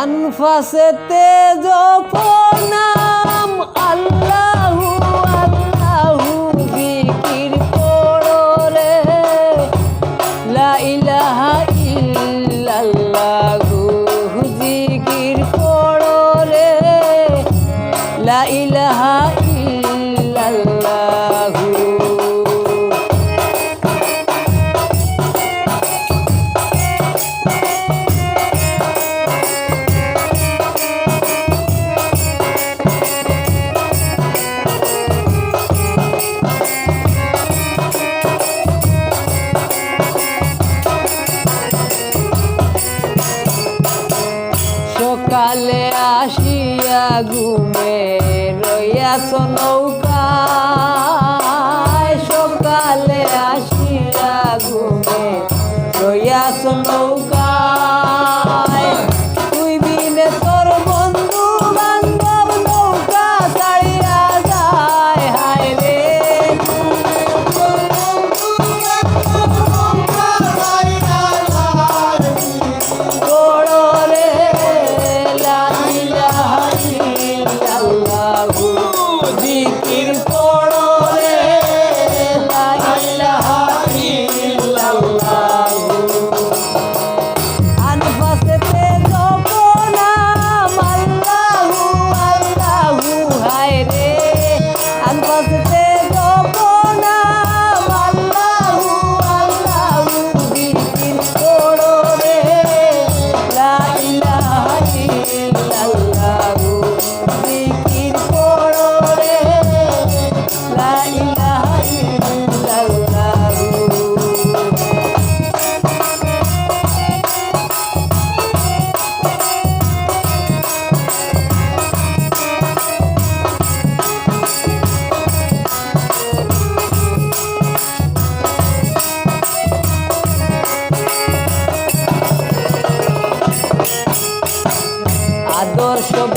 আনফাসে তেজ জপনা ঘুমে রইয়াছ নৌকা।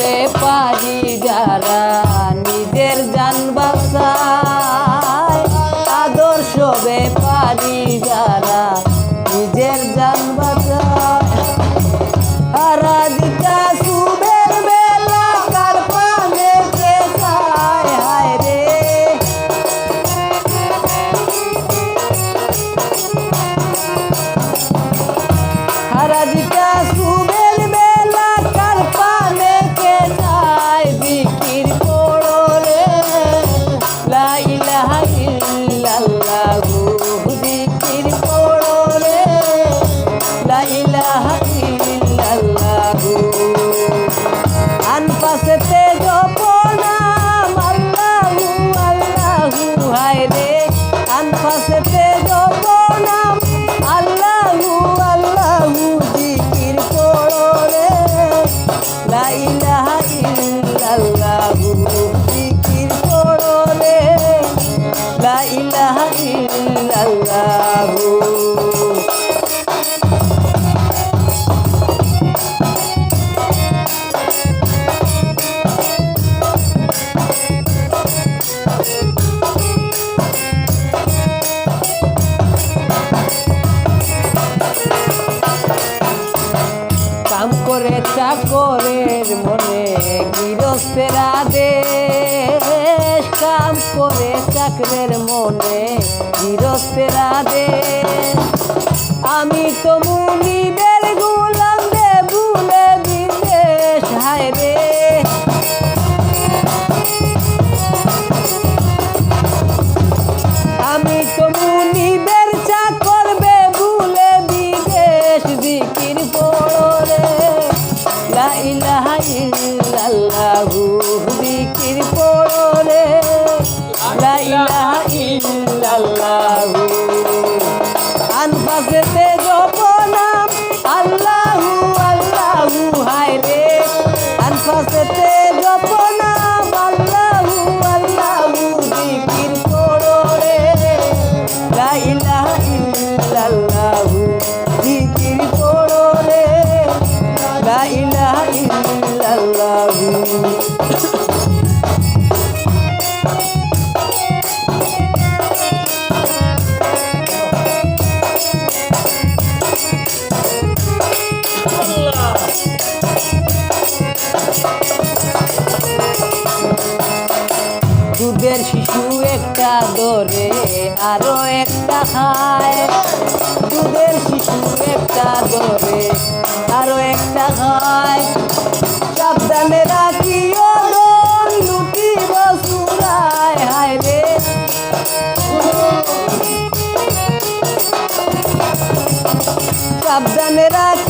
é pariga. মনের মনে গিরস্তেরা দেশ কাম করে চাকরের মনে গিরস্তেরা দেশ la দুধের শিশু একটা দরে, আরও একটা খায় দুধের শিশু একটা দরে, আরও একটা খায় সাবধানে লুটিব হায় রে। সাবধানে রাখিও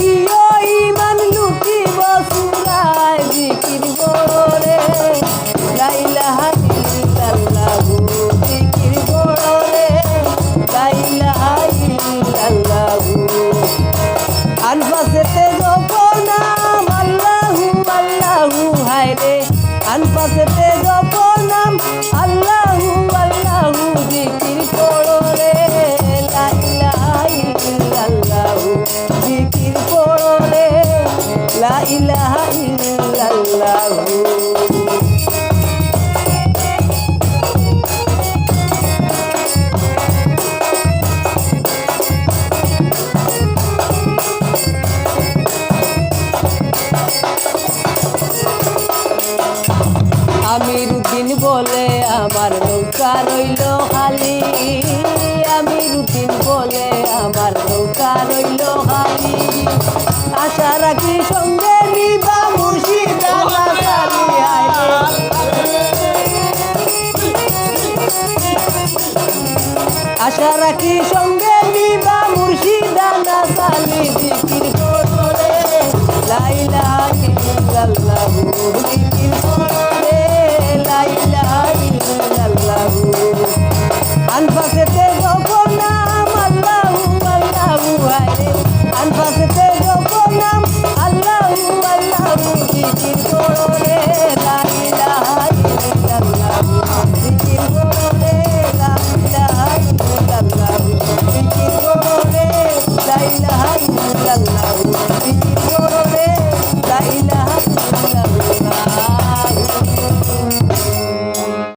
রইল হালি, আমি রুটিন বলে আমার নৌকা রইল হালি। আশা রাখি সঙ্গে নিবা মুর্শিদানা আশা রাখি সঙ্গে নিবা মুর্শিদানা সালি জিকির করে। লাইলা জিকির আল্লাহ জিকির ডান